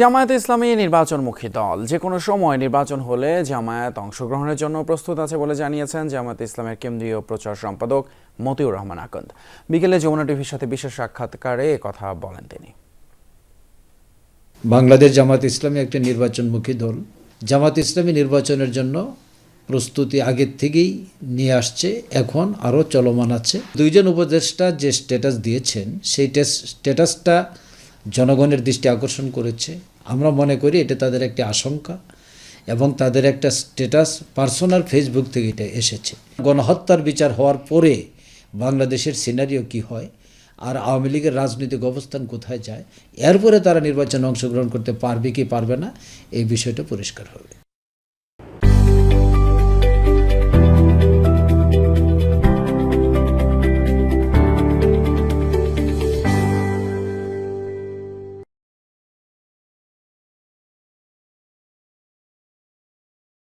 জামায়াত ইসলামী নির্বাচনমুখী দল। যে কোনো সময় নির্বাচন হলে জামায়াত অংশগ্রহণের জন্য প্রস্তুত আছে বলে জানিয়েছেন জামায়াত ইসলামের কেন্দ্রীয় প্রচার সম্পাদক মতিউর রহমান আকন্দ। বিকেলে যমুনা টিভির সাথে বিশেষ সাক্ষাৎকারে কথা বলেন তিনি। বাংলাদেশ জামাত ইসলামী একটি নির্বাচনমুখী দল। জামাত ইসলামী নির্বাচনের জন্য প্রস্তুতি আগের থেকেই নিয়ে আসছে, এখন আরও চলমান আছে। দুইজন উপদেষ্টা যে স্ট্যাটাস দিয়েছেন, সেই স্ট্যাটাসটা জনগণের দৃষ্টি আকর্ষণ করেছে। আমরা মনে করি এটা তাদের একটি আশঙ্কা এবং তাদের একটা স্ট্যাটাস পার্সোনাল ফেসবুক থেকে এটা এসেছে। গণহত্যার বিচার হওয়ার পরে বাংলাদেশের সিনারিও কি হয়? আর আওয়ামী লীগের রাজনৈতিক অবস্থান কোথায় যায়? এরপরে তারা নির্বাচনে অংশগ্রহণ করতে পারবে কি পারবে না? এই বিষয়টা পরিষ্কার হবে।